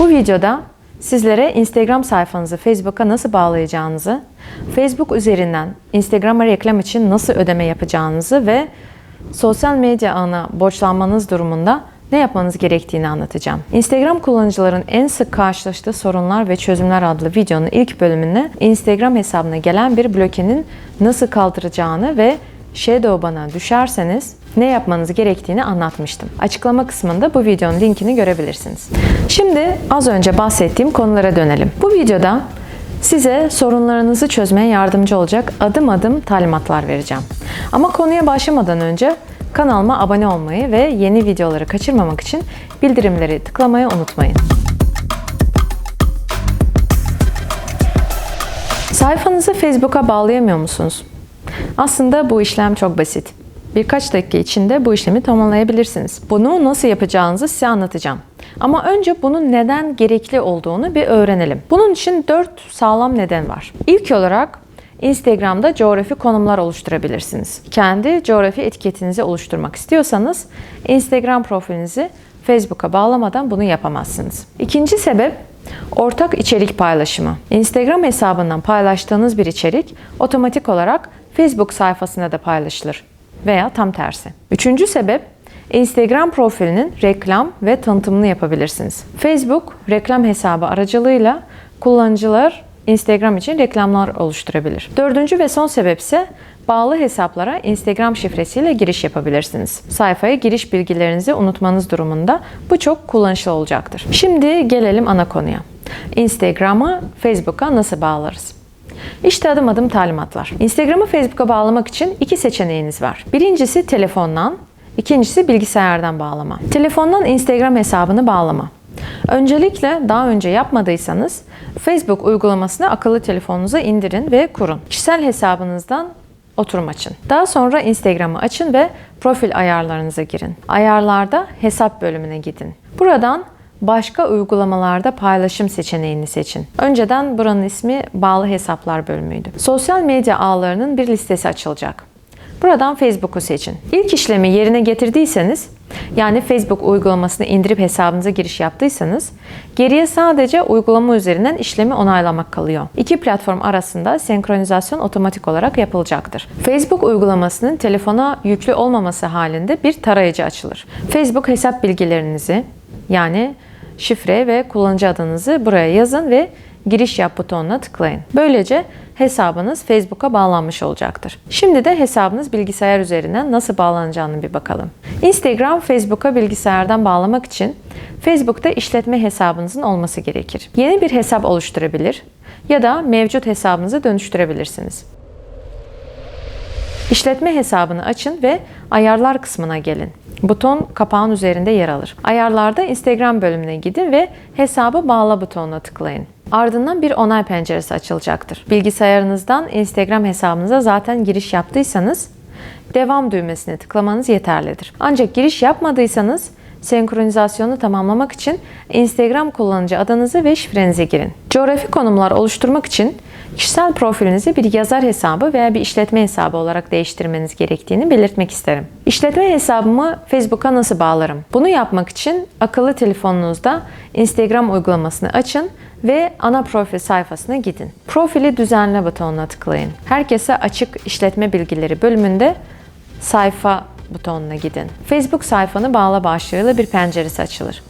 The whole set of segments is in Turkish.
Bu videoda sizlere Instagram sayfanızı Facebook'a nasıl bağlayacağınızı, Facebook üzerinden Instagram'a reklam için nasıl ödeme yapacağınızı ve sosyal medya ağına borçlanmanız durumunda ne yapmanız gerektiğini anlatacağım. Instagram kullanıcıların en sık karşılaştığı sorunlar ve çözümler adlı videonun ilk bölümünde Instagram hesabına gelen bir blokenin nasıl kaldıracağını ve Shadow bana düşerseniz ne yapmanız gerektiğini anlatmıştım. Açıklama kısmında bu videonun linkini görebilirsiniz. Şimdi az önce bahsettiğim konulara dönelim. Bu videoda size sorunlarınızı çözmeye yardımcı olacak adım adım talimatlar vereceğim. Ama konuya başlamadan önce kanalıma abone olmayı ve yeni videoları kaçırmamak için bildirimleri tıklamayı unutmayın. Sayfanızı Facebook'a bağlayamıyor musunuz? Aslında bu işlem çok basit. Birkaç dakika içinde bu işlemi tamamlayabilirsiniz. Bunu nasıl yapacağınızı size anlatacağım. Ama önce bunun neden gerekli olduğunu bir öğrenelim. Bunun için 4 sağlam neden var. İlk olarak Instagram'da coğrafi konumlar oluşturabilirsiniz. Kendi coğrafi etiketinizi oluşturmak istiyorsanız Instagram profilinizi Facebook'a bağlamadan bunu yapamazsınız. İkinci sebep ortak içerik paylaşımı. Instagram hesabından paylaştığınız bir içerik otomatik olarak Facebook sayfasına da paylaşılır veya tam tersi. Üçüncü sebep Instagram profilinin reklam ve tanıtımını yapabilirsiniz. Facebook reklam hesabı aracılığıyla kullanıcılar Instagram için reklamlar oluşturabilir. Dördüncü ve son sebep ise bağlı hesaplara Instagram şifresiyle giriş yapabilirsiniz. Sayfaya giriş bilgilerinizi unutmanız durumunda bu çok kullanışlı olacaktır. Şimdi gelelim ana konuya. Instagram'ı Facebook'a nasıl bağlarız? İşte adım adım talimatlar. Instagram'ı Facebook'a bağlamak için iki seçeneğiniz var. Birincisi telefondan, ikincisi bilgisayardan bağlama. Telefondan Instagram hesabını bağlama. Öncelikle daha önce yapmadıysanız Facebook uygulamasını akıllı telefonunuza indirin ve kurun. Kişisel hesabınızdan oturum açın. Daha sonra Instagram'ı açın ve profil ayarlarınıza girin. Ayarlarda hesap bölümüne gidin. Buradan başka uygulamalarda paylaşım seçeneğini seçin. Önceden buranın ismi bağlı hesaplar bölümüydü. Sosyal medya ağlarının bir listesi açılacak. Buradan Facebook'u seçin. İlk işlemi yerine getirdiyseniz, yani Facebook uygulamasını indirip hesabınıza giriş yaptıysanız, geriye sadece uygulama üzerinden işlemi onaylamak kalıyor. İki platform arasında senkronizasyon otomatik olarak yapılacaktır. Facebook uygulamasının telefona yüklü olmaması halinde bir tarayıcı açılır. Facebook hesap bilgilerinizi, yani şifre ve kullanıcı adınızı buraya yazın ve giriş yap butonuna tıklayın. Böylece hesabınız Facebook'a bağlanmış olacaktır. Şimdi de hesabınız bilgisayar üzerinden nasıl bağlanacağını bir bakalım. Instagram Facebook'a bilgisayardan bağlamak için Facebook'ta işletme hesabınızın olması gerekir. Yeni bir hesap oluşturabilir ya da mevcut hesabınızı dönüştürebilirsiniz. İşletme hesabını açın ve ayarlar kısmına gelin. Buton kapağın üzerinde yer alır. Ayarlarda Instagram bölümüne gidin ve hesabı bağla butonuna tıklayın. Ardından bir onay penceresi açılacaktır. Bilgisayarınızdan Instagram hesabınıza zaten giriş yaptıysanız devam düğmesine tıklamanız yeterlidir. Ancak giriş yapmadıysanız senkronizasyonu tamamlamak için Instagram kullanıcı adınızı ve şifrenizi girin. Coğrafi konumlar oluşturmak için kişisel profilinizi bir yazar hesabı veya bir işletme hesabı olarak değiştirmeniz gerektiğini belirtmek isterim. İşletme hesabımı Facebook'a nasıl bağlarım? Bunu yapmak için akıllı telefonunuzda Instagram uygulamasını açın ve ana profil sayfasına gidin. Profili düzenle butonuna tıklayın. Herkese açık işletme bilgileri bölümünde sayfa butonuna gidin. Facebook sayfanı bağla başlığıyla bir penceresi açılır.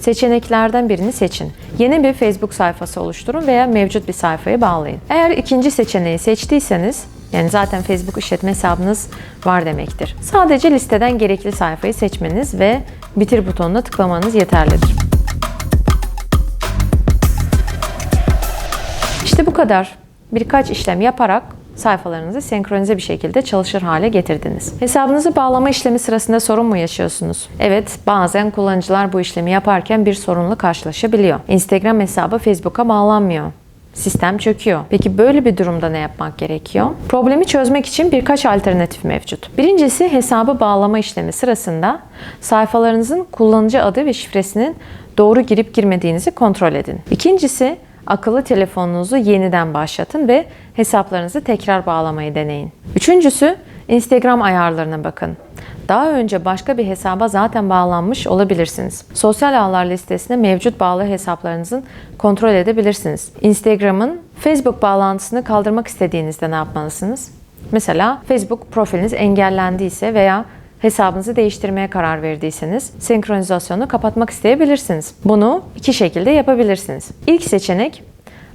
Seçeneklerden birini seçin. Yeni bir Facebook sayfası oluşturun veya mevcut bir sayfayı bağlayın. Eğer ikinci seçeneği seçtiyseniz, yani zaten Facebook işletme hesabınız var demektir. Sadece listeden gerekli sayfayı seçmeniz ve bitir butonuna tıklamanız yeterlidir. İşte bu kadar. Birkaç işlem yaparak sayfalarınızı senkronize bir şekilde çalışır hale getirdiniz. Hesabınızı bağlama işlemi sırasında sorun mu yaşıyorsunuz? Evet, bazen kullanıcılar bu işlemi yaparken bir sorunla karşılaşabiliyor. Instagram hesabı Facebook'a bağlanmıyor. Sistem çöküyor. Peki böyle bir durumda ne yapmak gerekiyor? Problemi çözmek için birkaç alternatif mevcut. Birincisi hesabı bağlama işlemi sırasında sayfalarınızın kullanıcı adı ve şifresinin doğru girip girmediğinizi kontrol edin. İkincisi akıllı telefonunuzu yeniden başlatın ve hesaplarınızı tekrar bağlamayı deneyin. Üçüncüsü, Instagram ayarlarına bakın. Daha önce başka bir hesaba zaten bağlanmış olabilirsiniz. Sosyal ağlar listesine mevcut bağlı hesaplarınızın kontrol edebilirsiniz. Instagram'ın Facebook bağlantısını kaldırmak istediğinizde ne yapmalısınız? Mesela Facebook profiliniz engellendiyse veya hesabınızı değiştirmeye karar verdiyseniz senkronizasyonu kapatmak isteyebilirsiniz. Bunu iki şekilde yapabilirsiniz. İlk seçenek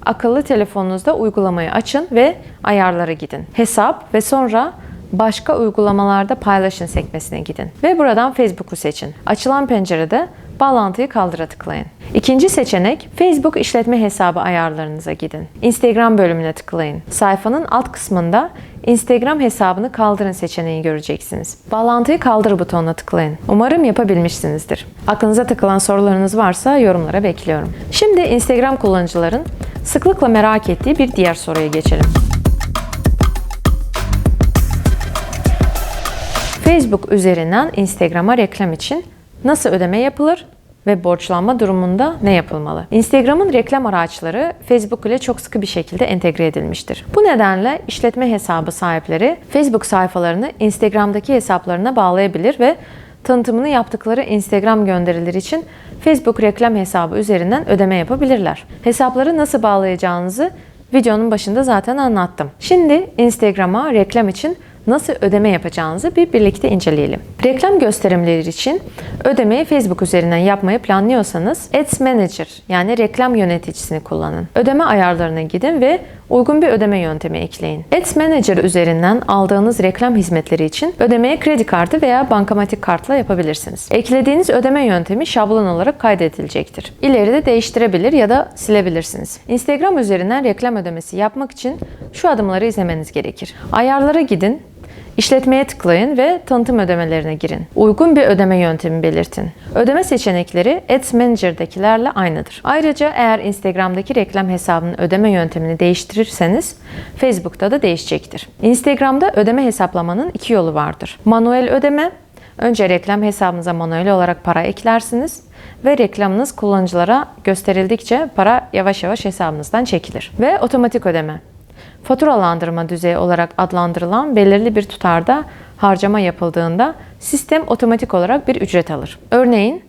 akıllı telefonunuzda uygulamayı açın ve ayarlara gidin. Hesap ve sonra başka uygulamalarda paylaşın sekmesine gidin. Ve buradan Facebook'u seçin. Açılan pencerede bağlantıyı kaldıra tıklayın. İkinci seçenek Facebook işletme hesabı ayarlarınıza gidin. Instagram bölümüne tıklayın. Sayfanın alt kısmında Instagram hesabını kaldırın seçeneği göreceksiniz. Bağlantıyı kaldır butonuna tıklayın. Umarım yapabilmişsinizdir. Aklınıza takılan sorularınız varsa yorumlara bekliyorum. Şimdi Instagram kullanıcıların sıklıkla merak ettiği bir diğer soruya geçelim. Facebook üzerinden Instagram'a reklam için nasıl ödeme yapılır ve borçlanma durumunda ne yapılmalı? Instagram'ın reklam araçları Facebook ile çok sıkı bir şekilde entegre edilmiştir. Bu nedenle işletme hesabı sahipleri Facebook sayfalarını Instagram'daki hesaplarına bağlayabilir ve tanıtımını yaptıkları Instagram gönderileri için Facebook reklam hesabı üzerinden ödeme yapabilirler. Hesapları nasıl bağlayacağınızı videonun başında zaten anlattım. Şimdi Instagram'a reklam için nasıl ödeme yapacağınızı bir birlikte inceleyelim. Reklam gösterimleri için ödemeyi Facebook üzerinden yapmayı planlıyorsanız Ads Manager yani reklam yöneticisini kullanın. Ödeme ayarlarına gidin ve uygun bir ödeme yöntemi ekleyin. Ads Manager üzerinden aldığınız reklam hizmetleri için ödemeye kredi kartı veya bankamatik kartla yapabilirsiniz. Eklediğiniz ödeme yöntemi şablon olarak kaydedilecektir. İleride değiştirebilir ya da silebilirsiniz. Instagram üzerinden reklam ödemesi yapmak için şu adımları izlemeniz gerekir. Ayarlara gidin, İşletmeye tıklayın ve tanıtım ödemelerine girin. Uygun bir ödeme yöntemi belirtin. Ödeme seçenekleri Ads Manager'dakilerle aynıdır. Ayrıca eğer Instagram'daki reklam hesabının ödeme yöntemini değiştirirseniz Facebook'ta da değişecektir. Instagram'da ödeme hesaplamanın iki yolu vardır. Manuel ödeme, önce reklam hesabınıza manuel olarak para eklersiniz ve reklamınız kullanıcılara gösterildikçe para yavaş yavaş hesabınızdan çekilir. Ve otomatik ödeme faturalandırma düzeyi olarak adlandırılan belirli bir tutarda harcama yapıldığında sistem otomatik olarak bir ücret alır. Örneğin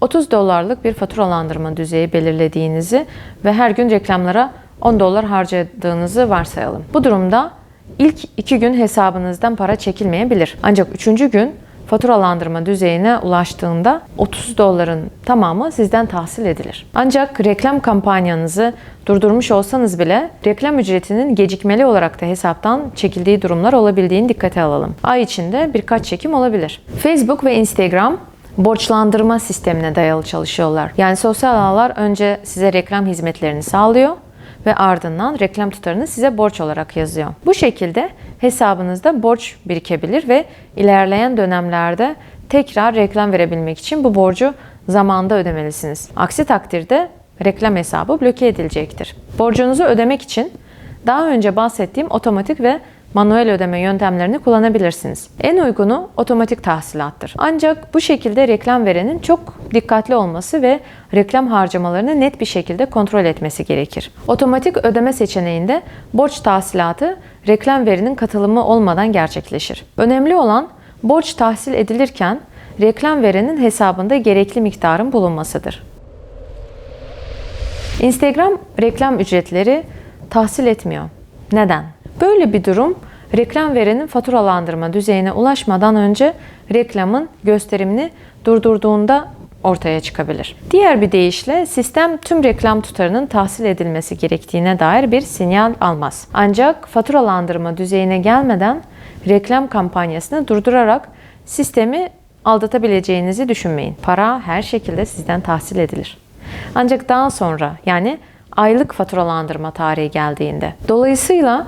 30 dolarlık bir faturalandırma düzeyi belirlediğinizi ve her gün reklamlara 10 dolar harcadığınızı varsayalım. Bu durumda ilk 2 gün hesabınızdan para çekilmeyebilir. Ancak 3. gün faturalandırma düzeyine ulaştığında 30 doların tamamı sizden tahsil edilir. Ancak reklam kampanyanızı durdurmuş olsanız bile reklam ücretinin gecikmeli olarak da hesaptan çekildiği durumlar olabildiğini dikkate alalım. Ay içinde birkaç çekim olabilir. Facebook ve Instagram borçlandırma sistemine dayalı çalışıyorlar. Yani sosyal ağlar önce size reklam hizmetlerini sağlıyor ve ardından reklam tutarını size borç olarak yazıyor. Bu şekilde hesabınızda borç birikebilir ve ilerleyen dönemlerde tekrar reklam verebilmek için bu borcu zamanda ödemelisiniz. Aksi takdirde reklam hesabı bloke edilecektir. Borcunuzu ödemek için daha önce bahsettiğim otomatik ve manuel ödeme yöntemlerini kullanabilirsiniz. En uygunu otomatik tahsilattır. Ancak bu şekilde reklam verenin çok dikkatli olması ve reklam harcamalarını net bir şekilde kontrol etmesi gerekir. Otomatik ödeme seçeneğinde borç tahsilatı reklam verinin katılımı olmadan gerçekleşir. Önemli olan borç tahsil edilirken reklam verenin hesabında gerekli miktarın bulunmasıdır. Instagram reklam ücretleri tahsil etmiyor. Neden? Böyle bir durum reklam verenin faturalandırma düzeyine ulaşmadan önce reklamın gösterimini durdurduğunda ortaya çıkabilir. Diğer bir deyişle sistem tüm reklam tutarının tahsil edilmesi gerektiğine dair bir sinyal almaz. Ancak faturalandırma düzeyine gelmeden reklam kampanyasını durdurarak sistemi aldatabileceğinizi düşünmeyin. Para her şekilde sizden tahsil edilir. Ancak daha sonra yani aylık faturalandırma tarihi geldiğinde. Dolayısıyla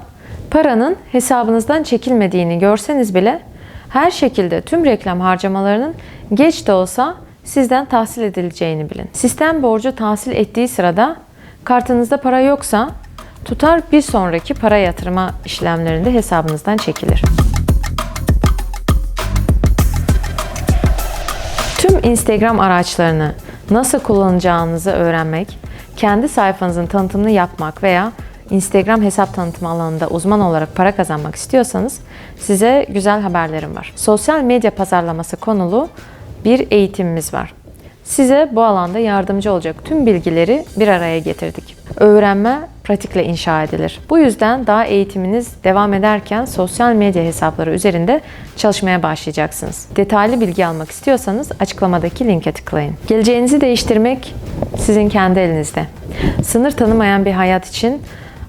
paranın hesabınızdan çekilmediğini görseniz bile her şekilde tüm reklam harcamalarının geç de olsa sizden tahsil edileceğini bilin. Sistem borcu tahsil ettiği sırada kartınızda para yoksa tutar bir sonraki para yatırma işlemlerinde hesabınızdan çekilir. Tüm Instagram araçlarını nasıl kullanacağınızı öğrenmek, kendi sayfanızın tanıtımını yapmak veya Instagram hesap tanıtımı alanında uzman olarak para kazanmak istiyorsanız size güzel haberlerim var. Sosyal medya pazarlaması konulu bir eğitimimiz var. Size bu alanda yardımcı olacak tüm bilgileri bir araya getirdik. Öğrenme pratikle inşa edilir. Bu yüzden daha eğitiminiz devam ederken sosyal medya hesapları üzerinde çalışmaya başlayacaksınız. Detaylı bilgi almak istiyorsanız açıklamadaki linke tıklayın. Geleceğinizi değiştirmek sizin kendi elinizde. Sınır tanımayan bir hayat için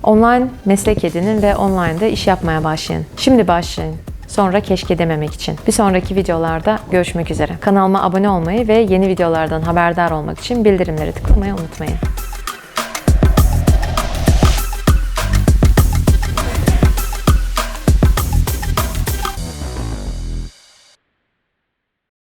online meslek edinin ve online'da iş yapmaya başlayın. Şimdi başlayın. Sonra keşke dememek için. Bir sonraki videolarda görüşmek üzere. Kanalıma abone olmayı ve yeni videolardan haberdar olmak için bildirimleri tıklamayı unutmayın.